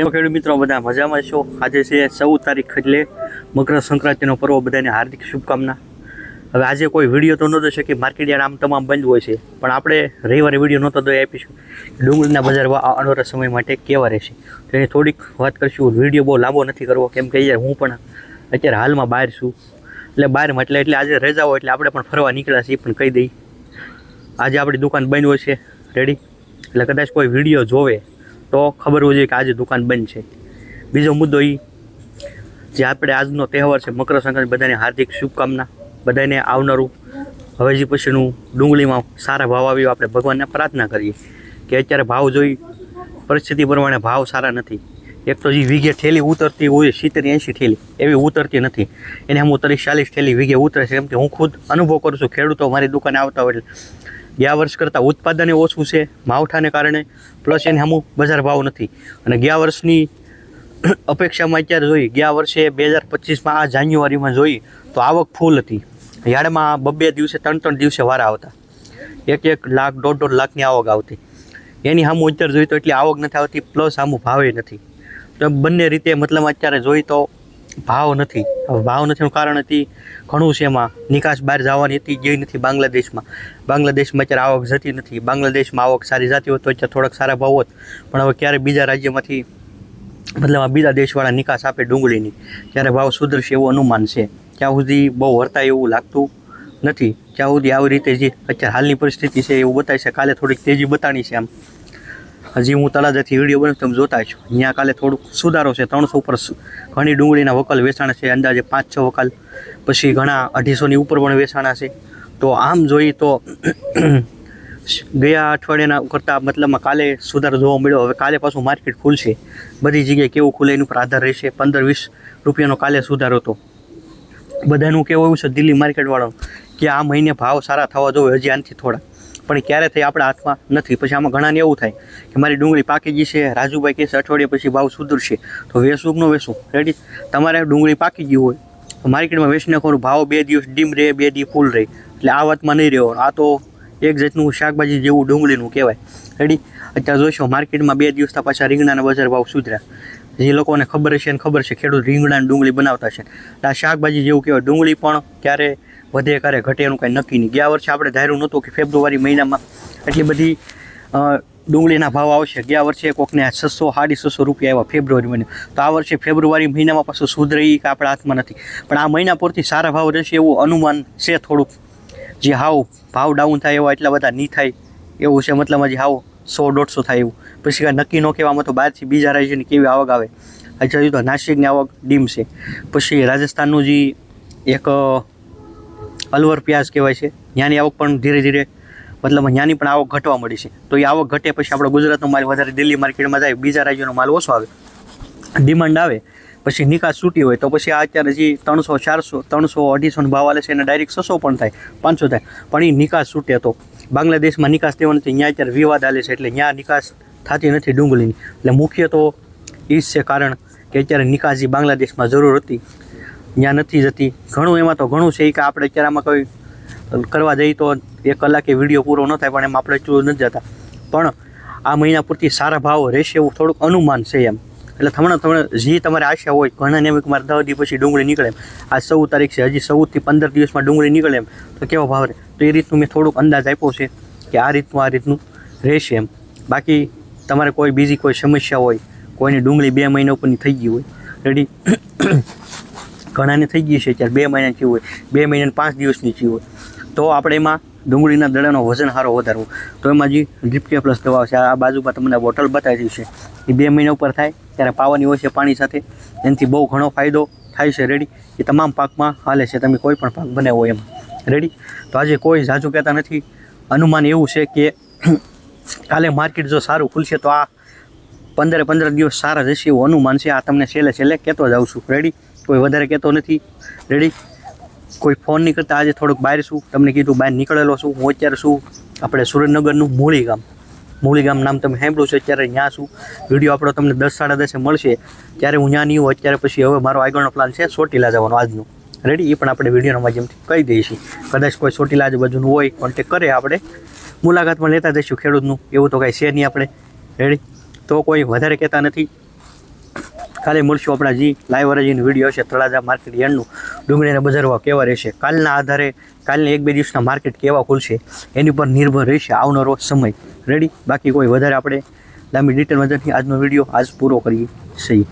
કેમ ખેડૂત મિત્રો, બધા મજામાં છો? આજે છે ચૌદ તારીખ એટલે મકર સંક્રાંતિનો પર્વ, બધાને હાર્દિક શુભકામના. હવે આજે કોઈ વીડિયો તો નહોતો શકે માર્કેટ યાર્ડ આમ તમામ બંધ હોય છે. પણ આપણે રવિવારે વીડિયો નહોતો તો આપીશું. ડુંગળીના બજાર અનોરા સમય માટે કેવા રહેશે? તો એની થોડીક વાત કરીશું. વીડિયો બહુ લાંબો નથી કરવો, કેમ કે યાર હું પણ અત્યારે હાલમાં બહાર છું. એટલે બહારમાં એટલે એટલે આજે રજા હોય એટલે આપણે પણ ફરવા નીકળ્યા છીએ પણ કહી દઈ. આજે આપણી દુકાન બંધ હોય છે. રેડી એટલે કદાચ કોઈ વીડિયો જોવે. તો ખબર હોવી જોઈએ કે આજે દુકાન બંધ છે. બીજો મુદ્દો એ જે આપણે આજનો તહેવાર છે, મકર સંક્રાંતિ, બધાને હાર્દિક શુભકામના, બધાને આવનારું હવેજી પછીનું ડુંગળીમાં સારા ભાવ આવ્યો, આપણે ભગવાનને પ્રાર્થના કરીએ કે અત્યારે ભાવ જોઈ પરિસ્થિતિ પ્રમાણે ભાવ સારા નથી. એક તો જે વીઘે ઠેલી ઉતરતી હોય, સિત્તેર એંશી ઠેલી, એવી ઉતરતી નથી. એને હું ત્રીસ ચાલીસ ઠેલી વીઘે ઉતરે છે કેમ કે હું ખુદ અનુભવ કરું છું, ખેડૂતો મારી દુકાને આવતા હોય એટલે ગયા વર્ષ કરતાં ઉત્પાદન ઓછું છે, માવઠાને કારણે. પ્લસ એને અમુક બજાર ભાવ નથી. અને ગયા વર્ષની અપેક્ષામાં અત્યારે જોઈ, ગયા વર્ષે બે હજાર પચીસમાં આ જાન્યુઆરીમાં જોઈ, તો આવક ફૂલ હતી. યાર્ડમાં બબ્બે દિવસે, ત્રણ ત્રણ દિવસે વારા આવતા. એક એક લાખ, દોઢ દોઢ લાખની આવક આવતી. એની સામું અત્યારે જોઈ તો એટલી આવક નથી આવતી પ્લસ સામું ભાવે નથી. તો બંને રીતે મતલબ અત્યારે જોઈ તો ભાવ નથી. ભાવ નથીનું કારણ હતી ઘણું છે એમાં. નિકાસ બહાર જવાની હતી જે નથી બાંગ્લાદેશમાં. બાંગ્લાદેશમાં અત્યારે આવક જતી નથી. બાંગ્લાદેશમાં આવક સારી જતી હોત તો અત્યારે થોડાક સારા ભાવ હોત. પણ હવે ક્યારે બીજા રાજ્યમાંથી મતલબ આ બીજા દેશવાળા નિકાસ આપે ડુંગળીની. ત્યારે ભાવ સુધરશે એવું અનુમાન છે. ત્યાં સુધી બહુ વર્તાય એવું લાગતું નથી. ત્યાં સુધી આવી રીતે જે અત્યારે હાલની પરિસ્થિતિ છે એવું બતાવી છે. કાલે થોડીક તેજી બતાણી છે આમ. હજી હું તળાજાથી વીડિયો બનાવું તમે જોતા છો ત્યાં કાલે થોડુંક સુધારો છે, ત્રણસો ઉપર ઘણી ડુંગળીના વકલ વેચાણ છે, અંદાજે પાંચ છ વકલ. પછી ઘણા અઢીસોની ઉપર પણ વેચાણા છે. તો આમ જોઈએ તો ગયા અઠવાડિયાના કરતાં મતલબમાં કાલે સુધારો જોવા મળ્યો. હવે કાલે પાછું માર્કેટ ખુલશે. બધી જગ્યાએ કેવું ખુલે એનું ઉપર આધાર રહેશે. પંદર વીસ રૂપિયાનો કાલે સુધારો હતો. બધાનું કેવું એવું છે દિલ્હી માર્કેટવાળાનું, કે આ મહિને ભાવ સારા થવા જોઈએ હજી આનાથી થોડા. પણ ક્યારે થઈ આપણા હાથમાં નથી. પછી આમાં ઘણાને એવું થાય કે મારી ડુંગળી પાકી ગઈ છે, રાજુભાઈ કહેશે અઠવાડિયા પછી ભાવ સુધરશે. તો વેસું કે ન વેસું? રેડી તમારે ડુંગળી પાકી ગઈ હોય, તો માર્કેટમાં વેચીને ખોરું ભાવ બે દિવસ ડીમ રહે, બે દિવસ ફૂલ રહે. એટલે આ વાતમાં નહીં રહ્યો આ તો એક જાતનું શાકભાજી જેવું ડુંગળીનું કહેવાય. રેડી અત્યારે જોઈશો, માર્કેટમાં બે દિવસના પાછા રીંગણાના બજાર ભાવ સુધર્યા. જે લોકોને ખબર છે ને ખબર છે, ખેડૂત રીંગણા ડુંગળી બનાવતા છે. આ શાકભાજી જેવું કહેવાય. ડુંગળી પણ ક્યારે વધે કરે, ઘટે એનું કાંઈ નક્કી નહીં. ગયા વર્ષે આપણે ધાર્યું નહોતું કે ફેબ્રુઆરી મહિનામાં એટલી બધી ડુંગળીના ભાવ આવશે. ગયા વર્ષે કોકને છસો, સાડી છસો રૂપિયા આવ્યા ફેબ્રુઆરી મહિને. તો આ વર્ષે ફેબ્રુઆરી મહિનામાં પાછું સુધરી કે આપણા હાથમાં નથી. પણ આ મહિના પૂરતી સારા ભાવ રહેશે એવું અનુમાન છે થોડુંક. જે હાવ ભાવ ડાઉન થાય એવા એટલા બધા નહીં થાય. એવું છે મતલબ હજી હાવ સો, દોઢસો થાય એવું. પછી કાંઈ નક્કી ન કહેવામાં તો બહારથી બીજા રાજ્યની કેવી આવક આવે. હજી તો નાસિકની આવક ડીમ છે. પછી રાજસ્થાનનું જે એક અલવર પ્યાજ કહેવાય છે. ત્યાંની આવક પણ ધીરે ધીરે, મતલબ ત્યાંની પણ આવક ઘટવા મળી છે. તો એ આવક ઘટે પછી આપણો ગુજરાતનો માલ વધારે દિલ્હી માર્કેટમાં જાય, બીજા રાજ્યોનો માલ ઓછો આવે. ડિમાન્ડ આવે, પછી નિકાસ છૂટી હોય તો પછી આ અત્યારે જે ત્રણસો, ચારસો, ત્રણસો, અઢીસો ભાવ આલે છે એને ડાયરેક્ટ છસો પણ થાય, પાંચસો થાય. પણ એ નિકાસ છૂટે તો. બાંગ્લાદેશમાં નિકાસ થયો નથી ત્યાં અત્યારે વિવાદ આલે છે એટલે ત્યાં નિકાસ થતી નથી ડુંગળીની. એટલે મુખ્ય તો એ જ છે કારણ કે અત્યારે નિકાસ બાંગ્લાદેશમાં જરૂર હતી. ત્યાં નથી જતી. ઘણું એમાં તો ઘણું છે કે આપણે અત્યારે આમાં કોઈ કરવા જઈએ તો એક કલાકે વીડિયો પૂરો ન થાય, પણ એમાં આપણે ચૂર નથી જતા. પણ આ મહિના પૂરતી સારા ભાવ રહેશે એવું થોડુંક અનુમાન છે એમ. એટલે હમણાં તમને જે તમારે આશા હોય, ઘણા એમ મારે દસ દિવસ પછી ડુંગળી નીકળે એમ. આ ચૌદ તારીખ છે, હજી ચૌદથી પંદર દિવસમાં ડુંગળી નીકળે એમ. તો કેવો ભાવ રહે તો એ રીતનું મેં થોડુંક અંદાજ આપ્યો છે કે આ રીતનું આ રીતનું રહેશે એમ. બાકી તમારે કોઈ બીજી કોઈ સમસ્યા હોય, કોઈની ડુંગળી બે મહિના ઉપરની થઈ ગઈ હોય રેડી ઘણાને થઈ ગઈ છે ત્યારે બે મહિનાની થયું હોય, બે મહિનાને પાંચ દિવસની થયું હોય. તો આપણે એમાં ડુંગળીના દડાનો વજન સારો વધારવો. તો એમાં જે જીપકે પ્લસ દવા છે, આ બાજુમાં તમને બોટલ બતાવી છે. એ બે મહિના ઉપર થાય, ત્યારે પાવાની હોય છે પાણી સાથે. એનાથી બહુ ઘણો ફાયદો થાય છે રેડી એ તમામ પાકમાં હાલે છે, તમે કોઈ પણ પાક બનાવો એમાં. રેડી તો આજે કોઈ ઝાઝું કહેતા નથી. અનુમાન એવું છે કે કાલે માર્કેટ જો સારું ખુલશે, તો આ પંદરે પંદર દિવસ સારા જશે એવું અનુમાન છે. આ તમને છેલ્લે છેલ્લે કહેતો જાઉં છું. રેડી કોઈ વધારે કહેતો નથી. રેડી કોઈ ફોન નહીં કરતા. આજે થોડુંક બહાર છું. તમને કીધું બહાર નીકળેલો છું. હું અત્યારે શું આપણે સુરેન્દ્રનગરનું મૂળી ગામ. મૂળી ગામ નામ તમે સાંભળ્યું છે. અત્યારે ત્યાં છું. વીડિયો આપણો તમને દસ સાડા દસે મળશે. ત્યારે હું ત્યાં નહીં હોઉં. અત્યારે પછી હવે મારો આગળનો પ્લાન છે ચોટીલા જવાનો આજનો. રેડી એ પણ આપણે વિડીયોના માધ્યમથી કહી દઈશું. કદાચ કોઈ ચોટીલા આજુબાજુનું હોય કોન્ટેક કરે આપણે. મુલાકાત પણ લેતા જઈશું ખેડૂતનું. એવું તો કાંઈ છે નહીં આપણે. રેડી તો કોઈ વધારે કહેતા નથી. કાલે મળશું આપણા જે લાઈવ હરાજીનો વીડિયો હશે, તળાજા માર્કેટ યાર્ડનું. ડુંગળીના બજારમાં કેવા રહેશે? કાલના આધારે, કાલના એક બે દિવસના માર્કેટ કેવા ખુલશે? એની પર નિર્ભર રહેશે આવનારો સમય. રેડી બાકી કોઈ વધારે આપણે લાંબી ડિટેલમાં નથી. આજનો વીડિયો આજ પૂરો કરીએ. છીએ